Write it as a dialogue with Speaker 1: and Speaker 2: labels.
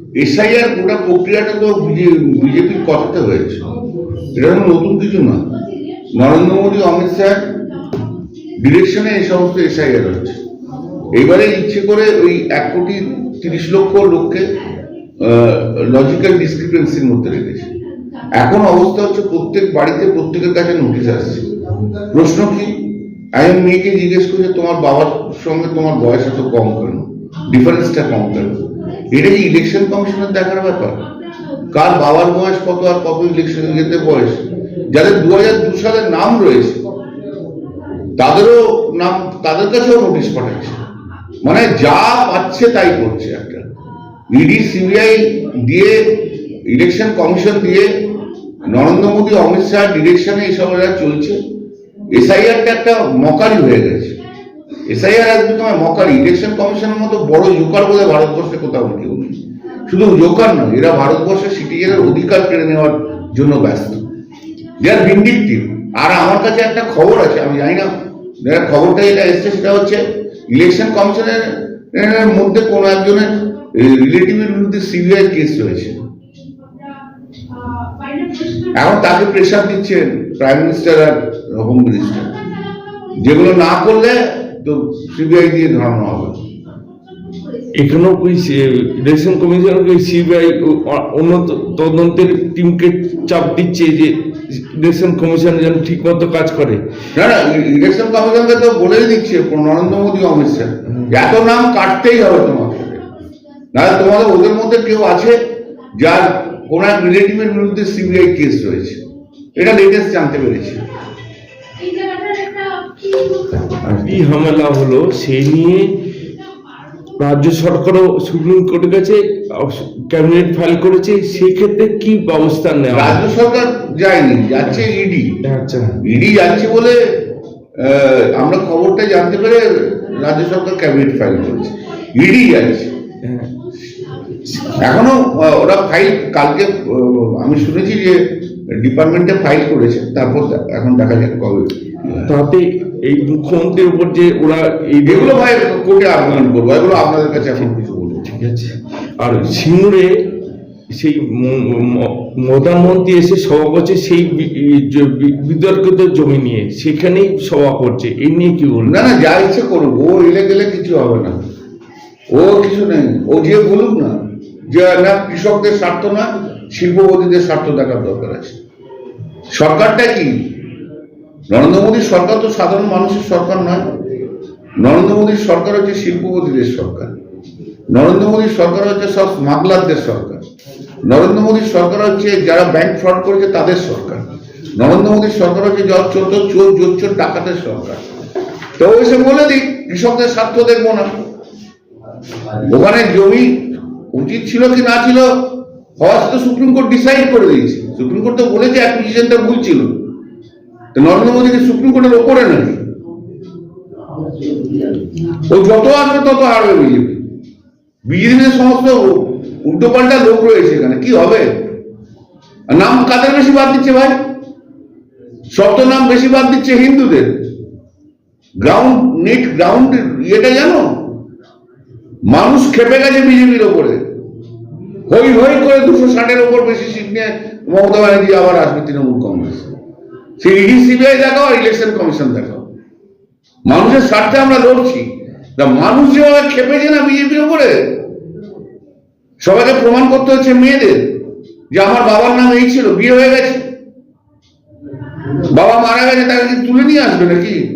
Speaker 1: SIR গোটা প্রক্রিয়াটা তো বিজেপির কথাতে হয়েছে। এটা কোনো নতুন কিছু না। নরেন্দ্র মোদী, অমিত শাহ ডিরেকশনে এই সমস্ত এসআইআর হচ্ছে এবারে ইচ্ছে করে ওই এক কোটি তিরিশ লক্ষ লোককে লজিক্যাল ডিসক্রিপেন্সির মধ্যে রেখেছে। এখন অবস্থা হচ্ছে প্রত্যেক বাড়িতে প্রত্যেকের কাছে নোটিশ আসছে। প্রশ্ন কি? আমি মেয়েকে জিজ্ঞেস করছি, তোমার বাবার সঙ্গে তোমার বয়স এত কম কেন? ডিফারেন্সটা কম কেন? এটা কি ইলেকশন কমিশনের দেখার ব্যাপার। কার বাবার বয়স কত আর কত ইলেকশনে যেতে বয়স? যাদের দু হাজার দু সালের নাম রয়েছে, তাদেরও নাম, তাদের কাছেও নোটিশ পাঠাচ্ছে। মানে যা পাচ্ছে তাই করছে একটা। ইডি সিবিআই দিয়ে ইলেকশন কমিশন দিয়ে নরেন্দ্র মোদী, অমিত শাহ ডিরেকশনে এইসব চলছে এসআইআরটা একটা মকারি হয়ে গেছে। এসআইআর আজ বিকাম মকার ইলেকশন কমিশনের মতো বড় জোকার বলে ভারতবর্ষে কোথাও কেউ নেই। শুধু জোকার নয়, এরা ভারতবর্ষের সিটিজেনের অধিকার কেড়ে নেওয়ার জন্য ব্যস্ত। দে আর ভিন্ডিকটিভ আর আমার কাছে একটা খবর আছে, আমি জানি না খবরটা যেটা এসছে সেটা হচ্ছে ইলেকশন কমিশনের মধ্যে কোনো একজনের রিলেটিভের বিরুদ্ধে সিবিআই কেস রয়েছে। এখন তাকে প্রেশার দিচ্ছেন প্রাইম মিনিস্টার আর হোম মিনিস্টার যেগুলো না করলে তো সিবিআই দিয়ে ধরানো হবে।
Speaker 2: এখানেও ইলেকশন সিবিআই অন্য তদন্তের টিমকে চাপ দিচ্ছে যে ইলেকশন কমিশন যেন ঠিক মতো কাজ করে?
Speaker 1: না না ইলেকশন কমিশনকে তো বলেই দিচ্ছে নরেন্দ্র মোদী অমিত শাহ। এত নাম কাটতেই হবে তোমাকে নাহলে তোমাদের ওদের মধ্যে কেউ আছে যার কোন এক রিলেটিভের বিরুদ্ধে সিবিআই কেস রয়েছে। এটা লেটেস্ট জানতে পেরেছি।
Speaker 2: কি হামলা হলো সেই নিয়ে রাজ্য সরকারও সুপ্রিম কোর্টের কাছে ক্যাবিনেট ফাইল করেছে কি ব্যবস্থা নেওয়া
Speaker 1: রাজ্য সরকার যায়নি যাচ্ছে ইডি
Speaker 2: আচ্ছা
Speaker 1: ইডি যাচ্ছে বলে আমরা খবরটা জানতে পেরে রাজ্য সরকার ক্যাবিনেট ফাইল করেছে ইডি যাচ্ছে
Speaker 2: হ্যাঁ।
Speaker 1: এখনও ওরা ফাইল কালকে আমি শুনেছি যে ডিপার্টমেন্টে ফাইল করেছে তারপর এখন দেখা যাক কবে।
Speaker 2: তাতে এই মুখ্যমন্ত্রীর উপর যে ওরা এই
Speaker 1: এগুলো ভাই কোর্টে আবেদন করব এগুলো আপনাদের কাছে এখন কিছু বলব।
Speaker 2: ঠিক আছে। আর সিঙ্গুরে সেই প্রধানমন্ত্রী এসে সভা করছে সেই বিতর্কিত জমি নিয়ে সেখানেই সভা করছে। এই নিয়ে কি বলব?
Speaker 1: না না যা ইচ্ছে করুক ও এলে গেলে কিছু হবে না। ও কিছু নেই ও যে বলুক না যে না কৃষকদের স্বার্থ না শিল্পপতিদের স্বার্থ দেখার দরকার আছে। সরকারটা কি? নরেন্দ্র মোদীর সরকার তো সাধারণ মানুষের সরকার নয়। নরেন্দ্র মোদীর সরকার হচ্ছে শিল্পপতিদের সরকার। নরেন্দ্র মোদীর সরকার হচ্ছে সব স্মাগলারদের সরকার। নরেন্দ্র মোদীর সরকার হচ্ছে যারা ব্যাংক ফ্রড করেছে তাদের সরকার। নরেন্দ্র মোদীর সরকার হচ্ছে যারা চোর চোর চোর জোচ্চোর ডাকাতের সরকার। তো এসে বলে দিই, কৃষকদের স্বার্থ দেখব না। ওখানে জমি উচিত ছিল কি না ছিল হওয়া সুপ্রিম কোর্ট ডিসাইড করে দিয়েছে। সুপ্রিম কোর্ট তো বলেছে অ্যাকুইজিশনটা ভুল ছিল। নরেন্দ্র মোদীকে সুপ্রিম কোর্টের ওপরে নাকি ও যত আসবে তত হারবে বিজেপি। বিজেপির সমস্ত উল্টোপাল্টা লোক রয়েছে এখানে। কি হবে? নাম কাদের বেশি বাদ দিচ্ছে ভাই? তো নাম বেশি বাদ দিচ্ছে হিন্দুদের। গ্রাউন্ড নেট গ্রাউন্ড ইয়েটা জানো? মানুষ খেপে গেছে বিজেপির ওপরে। হই হই করে দুশো ষাটের ওপর বেশি সিট নিয়ে মমতা ব্যানার্জি আবার আসবে তৃণমূল কংগ্রেস। ইডি সিবিআই দেখাও ইলেকশন কমিশন দেখাও। মানুষের স্বার্থে আমরা লড়ছি। মানুষ যেভাবে খেপেছে না বিজেপির উপরে? সবাইকে প্রমাণ করতে হচ্ছে মেয়েদের। যে আমার বাবার নাম এই ছিল, বিয়ে হয়ে গেছে। বাবা মারা গেছে, তাকে তুলে নিয়ে আসবে নাকি?